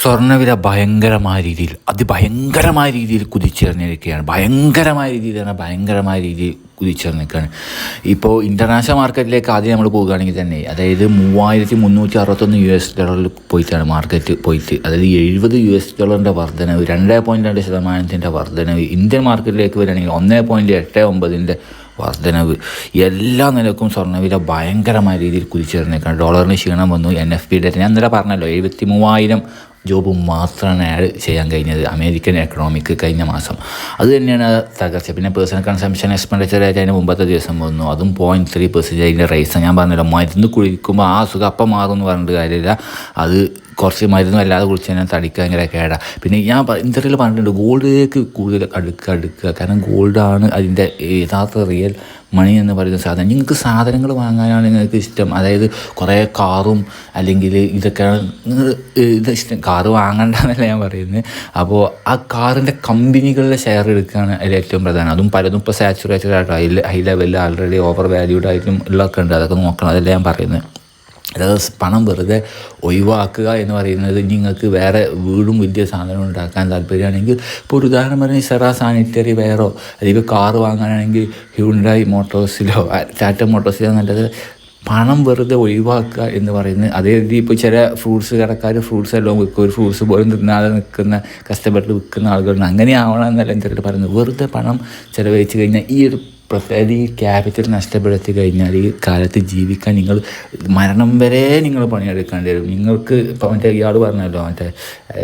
സ്വർണവില ഭയങ്കരമായ രീതിയിൽ അതിഭയങ്കരമായ രീതിയിൽ കുതിച്ചേർന്നിരിക്കുകയാണ് ഭയങ്കരമായ രീതിയിൽ തന്നെ ഭയങ്കരമായ രീതിയിൽ കുതിച്ചേർന്നിരിക്കുകയാണ് ഇപ്പോൾ ഇന്റർനാഷണൽ മാർക്കറ്റിലേക്ക് ആദ്യം നമ്മൾ പോവുകയാണെങ്കിൽ തന്നെ അതായത് മൂവായിരത്തി മുന്നൂറ്റി അറുപത്തൊന്ന് യു എസ് ഡോളറിൽ പോയിട്ടാണ് മാർക്കറ്റ് പോയിട്ട്. അതായത് എഴുപത് യു എസ് ഡോളറിന്റെ വർധനവ് രണ്ട് പോയിന്റ് രണ്ട് ശതമാനത്തിന്റെ വർധനവ് ഇന്ത്യൻ മാർക്കറ്റിലേക്ക് വരികയാണെങ്കിൽ ഒന്ന് പോയിന്റ് എട്ട് ഒമ്പതിന്റെ വർധനവ്. എല്ലാ നിലക്കും സ്വർണവില ഭയങ്കരമായ രീതിയിൽ കുതിച്ചേർന്നേക്കാണ് ഡോളറിന് ക്ഷീണം വന്നു എൻ എഫ് പി ഡേറ്റ് ഞാൻ ഇന്നലെ പറഞ്ഞല്ലോ എഴുപത്തി മൂവായിരം ജോബ് മാത്രമാണ് ആഡ് ചെയ്യാൻ കഴിഞ്ഞത്. അമേരിക്കൻ എക്കണോമിക്ക് കഴിഞ്ഞ മാസം. അത് തന്നെയാണ് തകർച്ച പിന്നെ പേഴ്സണൽ കൺസംഷൻ എക്സ്പെൻഡിച്ചർ ആയിട്ട് അതിന് മുമ്പത്തെ ദിവസം വന്നു. അതും പോയിന്റ് ത്രീ പെർസെന്റ് അതിന്റെ റൈസാണ് ഞാൻ പറഞ്ഞല്ലോ മരുന്ന് കുഴിക്കുമ്പോൾ ആ അസുഖം അപ്പം മാറും എന്ന് പറഞ്ഞിട്ട് കാര്യമില്ല. അത് കുറച്ച് മരുന്നും അല്ലാതെ കുടിച്ച് കഴിഞ്ഞാൽ തടിക്ക് ഭയങ്കര കേടാ. പിന്നെ ഞാൻ ഇന്റർവ്യൂൽ പറഞ്ഞിട്ടുണ്ട് ഗോൾഡിലേക്ക് കൂടുതൽ അടുക്കുക അടുക്കുക കാരണം ഗോൾഡാണ് അതിന്റെ യഥാർത്ഥ റിയൽ മണി എന്ന് പറയുന്ന സാധനം. നിങ്ങൾക്ക് സാധനങ്ങൾ വാങ്ങാനാണ് നിങ്ങൾക്ക് ഇഷ്ടം. അതായത് കുറേ കാറും അല്ലെങ്കിൽ ഇതൊക്കെയാണ് നിങ്ങൾ ഇത് ഇഷ്ടം. കാറ് വാങ്ങണ്ടെന്നല്ല ഞാൻ പറയുന്നത്. അപ്പോൾ ആ കാറിന്റെ കമ്പനികളിലെ ഷെയർ എടുക്കുകയാണ് അതിൽ ഏറ്റവും പ്രധാനം. അതും പലതും ഇപ്പോൾ സാച്ചുറേറ്റഡ് ആയിട്ട് ഹൈ ലെവലിൽ ആൾറെഡി ഓവർ വാല്യൂഡ് ആയിട്ടും ഉള്ളതൊക്കെ ഉണ്ട്. അതൊക്കെ നോക്കണം. അതല്ല ഞാൻ പറയുന്നത്. അതായത് പണം വെറുതെ ഒഴിവാക്കുക എന്ന് പറയുന്നത് നിങ്ങൾക്ക് വേറെ വീടും വലിയ സാധനവും ഉണ്ടാക്കാൻ താല്പര്യമാണെങ്കിൽ ഇപ്പോൾ ഒരു ഉദാഹരണം പറഞ്ഞാൽ സെറ സാനിറ്ററി വെയറോ അല്ലെങ്കിൽ കാറ് വാങ്ങാനാണെങ്കിൽ ഹ്യൂണ്ടായി മോട്ടോഴ്സിലോ ടാറ്റ മോട്ടോഴ്സിലോ നല്ലത് പണം വെറുതെ ഒഴിവാക്കുക എന്ന് പറയുന്നത് അതേ രീതി ഇപ്പോൾ ചില ഫ്രൂട്ട്സ് കടക്കാർ ഫ്രൂട്ട്സ് എല്ലാം വിൽക്കും. ഒരു ഫ്രൂട്ട്സ് പോലും തിന്നാതെ നിൽക്കുന്ന കഷ്ടപ്പെട്ട് വിൽക്കുന്ന ആളുകളുണ്ട്. അങ്ങനെ ആവണമെന്നല്ല എന്റെ പറയുന്നത്. വെറുതെ പണം ചിലവഴിച്ച് കഴിഞ്ഞാൽ ഈ ഒരു പ്രത്യേകിച്ച് ഈ ക്യാപിറ്റൽ നഷ്ടപ്പെടുത്തി കഴിഞ്ഞാൽ ഈ കാലത്ത് ജീവിക്കാൻ നിങ്ങൾ മരണം വരെ നിങ്ങൾ പണിയെടുക്കേണ്ടി വരും. നിങ്ങൾക്ക് ഇപ്പം മറ്റേ ഇയാൾ പറഞ്ഞല്ലോ മറ്റേ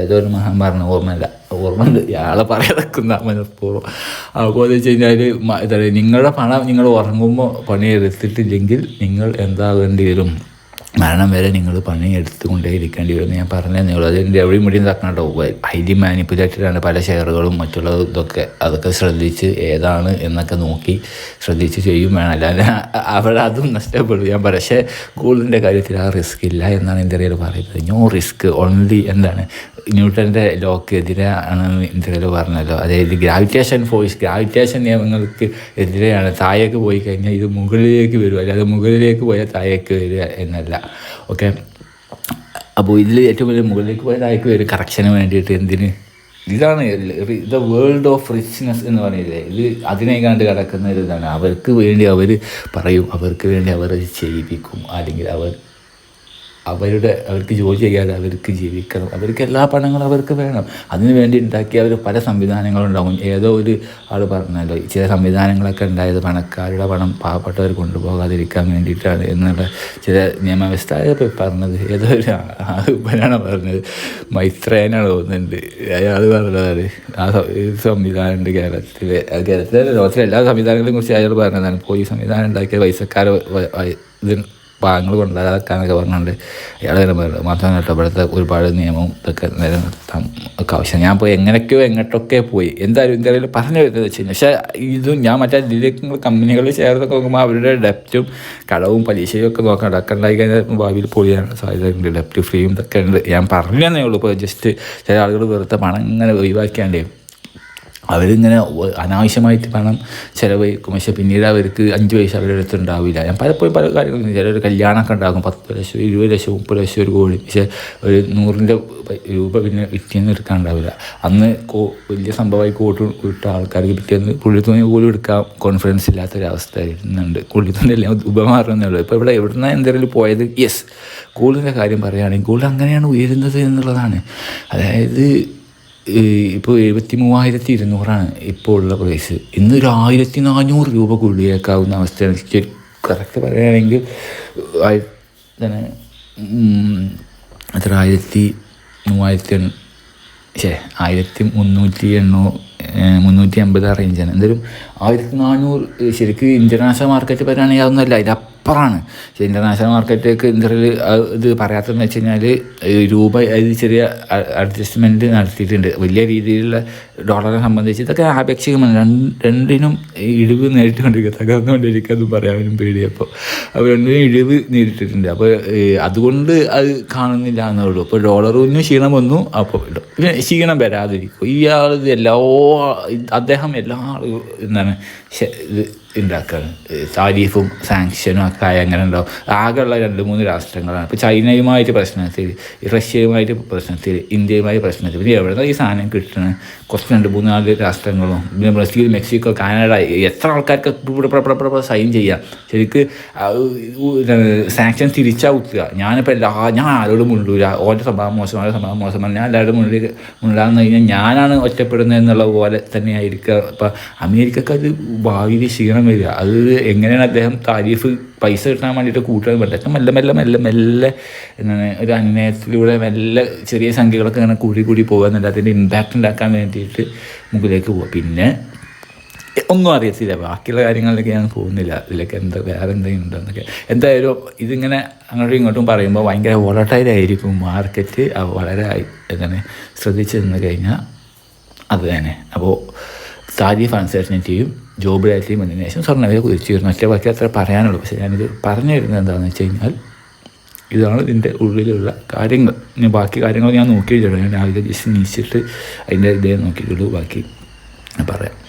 ഏതൊരു മഹാൻ പറഞ്ഞ ഓർമ്മയില്ല. ഓർമ്മയുണ്ട്. ഇയാളെ പറയാതെക്കുന്ന മനഃപൂർവം. അപ്പോൾ എന്ന് വെച്ച് കഴിഞ്ഞാൽ നിങ്ങളുടെ പണം നിങ്ങൾ ഉറങ്ങുമ്പോൾ പണിയെടുത്തിട്ടില്ലെങ്കിൽ നിങ്ങൾ എന്താകേണ്ടി വരും? മരണം വരെ നിങ്ങൾ പണി എടുത്തുകൊണ്ടേ ഇരിക്കേണ്ടി വരും ഞാൻ പറഞ്ഞു നിങ്ങൾ അതിന്റെ എവിടെയും മുടിയും തക്കണം കേട്ടോ. ഹൈലി മാനിപ്പുലേറ്റഡ് ആണ് പല ഷെയറുകളും മറ്റുള്ള ഇതൊക്കെ. അതൊക്കെ ശ്രദ്ധിച്ച് ഏതാണ് എന്നൊക്കെ നോക്കി ശ്രദ്ധിച്ച് ചെയ്യും വേണം. അല്ലാതെ അവിടെ അതും നഷ്ടപ്പെടും. ഞാൻ പറയാം പക്ഷേ ഗോൾഡിന്റെ കാര്യത്തിൽ ആ റിസ്ക് ഇല്ല എന്നാണ് എന്റെ അറിയാൻ പറയുന്നത്. നോ റിസ്ക് ഓൺലി എന്താണ്? ന്യൂട്ടന്റെ ലോക്ക് എതിരാണ് ഇന്ത്യയിൽ പറഞ്ഞല്ലോ. അതായത് ഗ്രാവിറ്റേഷൻ ഫോഴ്സ് ഗ്രാവിറ്റേഷൻ നിയമങ്ങൾക്ക് എതിരെയാണ് താഴേക്ക് പോയി കഴിഞ്ഞാൽ ഇത് മുകളിലേക്ക് വരും. അല്ലാതെ മുകളിലേക്ക് പോയാൽ താഴേക്ക് വരിക എന്നല്ല. ഓക്കെ അപ്പോൾ ഇതിൽ ഏറ്റവും വലിയ മുകളിലേക്ക് പോയ താഴേക്ക് വരും. കറക്ഷന് വേണ്ടിയിട്ട് എന്തിന്? ഇതാണ് ദ വേൾഡ് ഓഫ് റിച്ച്നെസ് എന്ന് പറയുന്നത് ഇത് അതിനെ കണ്ട് കിടക്കുന്ന ഒരു ഇതാണ്. അവർക്ക് വേണ്ടി അവർ പറയും. അവർക്ക് വേണ്ടി അവർ ചെയ്യിപ്പിക്കും. അല്ലെങ്കിൽ അവർ അവരുടെ അവർക്ക് ജോലി ചെയ്യാതെ അവർക്ക് ജീവിക്കണം. അവർക്ക് എല്ലാ പണങ്ങളും അവർക്ക് വേണം. അതിനു വേണ്ടി ഉണ്ടാക്കിയ അവർ പല സംവിധാനങ്ങളും ഉണ്ടാകും ഏതോ ഒരു ആൾ പറഞ്ഞല്ലോ ചില സംവിധാനങ്ങളൊക്കെ ഉണ്ടായത് പണക്കാരുടെ പണം പാവപ്പെട്ടവർ കൊണ്ടുപോകാതിരിക്കാൻ വേണ്ടിയിട്ടാണ് എന്നുള്ള ചില നിയമവ്യവസ്ഥ പറഞ്ഞത്. ഏതോ ഒരു ഉപനാണ് പറഞ്ഞത്. മൈത്രേനാണ് തോന്നുന്നുണ്ട്. അയാൾ പറഞ്ഞതാണ്. ആ സംവിധാനമുണ്ട് കേരളത്തിൽ കേരളത്തിലെ ലോകത്തിലെ എല്ലാ സംവിധാനങ്ങളെയും കുറിച്ച് അയാൾ പറഞ്ഞതാണ്. ഈ സംവിധാനം ഉണ്ടാക്കിയ പൈസക്കാരെ ഇത് പാങ്ങൾ കൊണ്ടുവരാക്കാന്നൊക്കെ പറഞ്ഞുകൊണ്ട് അയാൾ തന്നെ പറയുന്നത് മാത്രമല്ല ഇവിടുത്തെ ഒരുപാട് നിയമവും ഇതൊക്കെ നിലനിർത്താൻ ഒക്കെ ആവശ്യം ഞാൻ പോയി എങ്ങനെയൊക്കെയോ എങ്ങോട്ടൊക്കെ പോയി. എന്തായാലും എന്തായാലും പറഞ്ഞു വരുന്നത് വെച്ച് കഴിഞ്ഞാൽ പക്ഷേ ഇതും ഞാൻ മറ്റേ ഇതിലേക്ക് കമ്പനികളിൽ ചേർന്നൊക്കെ നോക്കുമ്പോൾ അവരുടെ ഡെപ്റ്റും കടവും പലിശയും ഒക്കെ നോക്കണം അതൊക്കെ ഉണ്ടായി കഴിഞ്ഞാൽ ഭാവിയിൽ പൊളിയാനുള്ള സാധ്യതയുണ്ട്. ഡെപ്റ്റ് ഫ്രീയും ഇതൊക്കെ ഉണ്ട്. ഞാൻ പറഞ്ഞു തന്നേ ഉള്ളൂ. ഇപ്പോൾ ജസ്റ്റ് ചില ആളുകൾ വെറുതെ പണം ഇങ്ങനെ ഒഴിവാക്കിയാണ്ടേ അവരിങ്ങനെ അനാവശ്യമായിട്ട് പണം ചിലവഴിക്കും പക്ഷെ പിന്നീട് അവർക്ക് അഞ്ച് പൈസ അവരുടെ അടുത്ത് ഉണ്ടാവില്ല. ഞാൻ പലപ്പോഴും പല കാര്യങ്ങളും ചിലർ കല്യാണമൊക്കെ ഉണ്ടാകും പത്ത് ലക്ഷം ഇരുപത് ലക്ഷം മുപ്പത് ലക്ഷം ഒരു കോടി. പക്ഷേ ഒരു നൂറിന്റെ രൂപ പിന്നെ പിറ്റേന്ന് എടുക്കാൻ ഉണ്ടാവില്ല. അന്ന് കോ വലിയ സംഭവമായി കോട്ട് വിട്ട ആൾക്കാർക്ക് പിറ്റേന്ന് പുള്ളിത്തുണി പോലും എടുക്കാൻ കോൺഫിഡൻസ് ഇല്ലാത്തൊരവസ്ഥ വരുന്നുണ്ട് പുള്ളിത്തുണിയല്ലേ ഉപമാറണമെന്നേ ഉള്ളൂ ഇപ്പോൾ ഇവിടെ എവിടുന്ന എന്തെങ്കിലും പോയത്? യെസ് ഗോൾഡിന്റെ കാര്യം പറയുകയാണെങ്കിൽ ഗോൾഡ് അങ്ങനെയാണ് ഉയരുന്നത് എന്നുള്ളതാണ്. അതായത് ഇപ്പോൾ എഴുപത്തി മൂവായിരത്തി ഇരുന്നൂറാണ് ഇപ്പോൾ ഉള്ള പ്രൈസ് ഇന്ന് ഒരു ആയിരത്തി നാനൂറ് രൂപ കൂടിയേക്കാവുന്ന അവസ്ഥയാണ്. കറക്റ്റ് പറയുകയാണെങ്കിൽ തന്നെ എത്ര ആയിരത്തി മൂവായിരത്തി ശേ ആയിരത്തി മുന്നൂറ്റി എണ്ണൂ മുന്നൂറ്റി അമ്പത് ആ റേഞ്ചാണ് എന്തായാലും ആയിരത്തി നാനൂറ് ശരിക്കും ഇന്റർനാഷണൽ മാർക്കറ്റ് പറയുകയാണെങ്കിൽ അതൊന്നുമല്ല അതിനപ്പുറമാണ് പക്ഷേ ഇന്റർനാഷണൽ മാർക്കറ്റിലേക്ക് ഇന്ത്യയിൽ ഇത് പറയാത്തതെന്ന് വെച്ച് കഴിഞ്ഞാൽ രൂപ അത് ചെറിയ അഡ്ജസ്റ്റ്മെന്റ് നടത്തിയിട്ടുണ്ട്. വലിയ രീതിയിലുള്ള ഡോളറെ സംബന്ധിച്ച് ഇതൊക്കെ ആപേക്ഷികമാണ്. രണ്ടിനും ഇടിവ് നേരിട്ടുകൊണ്ടിരിക്കുക തകർന്നുകൊണ്ടിരിക്കുക പറയാനും പേടിയപ്പോൾ അപ്പോൾ രണ്ടിനും ഇടിവ് നേരിട്ടിട്ടുണ്ട്. അപ്പോൾ അതുകൊണ്ട് അത് കാണുന്നില്ല എന്നേ ഉള്ളൂ അപ്പോൾ ഡോളറിന് ക്ഷീണം വന്നു. അപ്പോൾ ക്ഷീണം വരാതിരിക്കും. ഇയാൾ എല്ലാ അദ്ദേഹം എല്ലാ എന്താണ് ഉണ്ടാക്കുകയാണ് താരീഫും സാങ്ഷനും ഒക്കെ ആയി അങ്ങനെ ഉണ്ടാവും. ആകെയുള്ള രണ്ട് മൂന്ന് രാഷ്ട്രങ്ങളാണ്. ഇപ്പോൾ ചൈനയുമായിട്ട് പ്രശ്നത്തിൽ റഷ്യയുമായിട്ട് പ്രശ്നത്തിൽ ഇന്ത്യയുമായി പ്രശ്നത്തിൽ പിന്നെ എവിടെ ഈ സാധനം കിട്ടുന്നത് കുറച്ച് രണ്ട് മൂന്ന് നാല് രാഷ്ട്രങ്ങളും പിന്നെ ബ്രസീൽ മെക്സിക്കോ കാനഡ എത്ര ആൾക്കാർക്ക് ഇവിടെ സൈൻ ചെയ്യാം? ശരിക്ക് സാങ്ഷൻ തിരിച്ചാ കുത്തുക ഞാനിപ്പോൾ എല്ലാ ഞാൻ ആരോടും മുണ്ടൂല. ഓന്റെ സ്വഭാവം മോശം ഓരോ സ്വഭാവം മോശമാണ്. ഞാൻ എല്ലാവരും മുന്നിൽ മുണ്ടാന്ന് കഴിഞ്ഞാൽ ഞാനാണ് ഒറ്റപ്പെടുന്നത് എന്നുള്ള പോലെ തന്നെയായിരിക്കുക. ഇപ്പം അമേരിക്കക്ക് അത് ഭാവിയിൽ ക്ഷീണം വരിക അത് എങ്ങനെയാണ് അദ്ദേഹം താരീഫ് പൈസ കിട്ടാൻ വേണ്ടിയിട്ട് കൂട്ടാൻ പറ്റില്ല മെല്ലെ മെല്ലെ മെല്ലെ മെല്ലെ എന്താണ് ഒരു അന്വയത്തിലൂടെ മെല്ലെ ചെറിയ സംഖ്യകളൊക്കെ ഇങ്ങനെ കൂടി കൂടി പോകുക എന്നല്ല അതിന്റെ ഇമ്പാക്റ്റ് ഉണ്ടാക്കാൻ വേണ്ടിയിട്ട് മുകളിലേക്ക് പോവുക പിന്നെ ഒന്നും അറിയത്തില്ല. ബാക്കിയുള്ള കാര്യങ്ങളിലേക്ക് ഞാൻ പോകുന്നില്ല. ഇതിലൊക്കെ എന്താ വേറെ എന്തെങ്കിലും ഉണ്ടോന്നൊക്കെ എന്തായാലും ഇതിങ്ങനെ അങ്ങോട്ടും ഇങ്ങോട്ടും പറയുമ്പോൾ ഭയങ്കര ആയിരിക്കും. മാർക്കറ്റ് വളരെ ആയി- ശ്രദ്ധിച്ചു നിന്ന് കഴിഞ്ഞാൽ അത് തന്നെ. അപ്പോൾ താരീഫ് അൺസർട്ടനിറ്റിയും ജോബ് ഡാറ്റയും വന്നതിന് ശേഷം സ്വർണവില കുതിച്ചു വരുന്നു. ഒറ്റ ബാക്കി അത്ര പറയാനുള്ളൂ. പക്ഷേ ഞാനിത് പറഞ്ഞു തരുന്നത് എന്താണെന്ന് വെച്ച് കഴിഞ്ഞാൽ ഇതാണ് ഇതിന്റെ ഉള്ളിലുള്ള കാര്യങ്ങൾ. ഇനി ബാക്കി കാര്യങ്ങൾ ഞാൻ നോക്കിയിട്ടുണ്ട് ഞാൻ രാവിലെ ജസ്റ്റ് നീച്ചിട്ട് അതിന്റെ ഇതേ നോക്കിയിട്ടുള്ളൂ. ബാക്കി ഞാൻ പറയാം.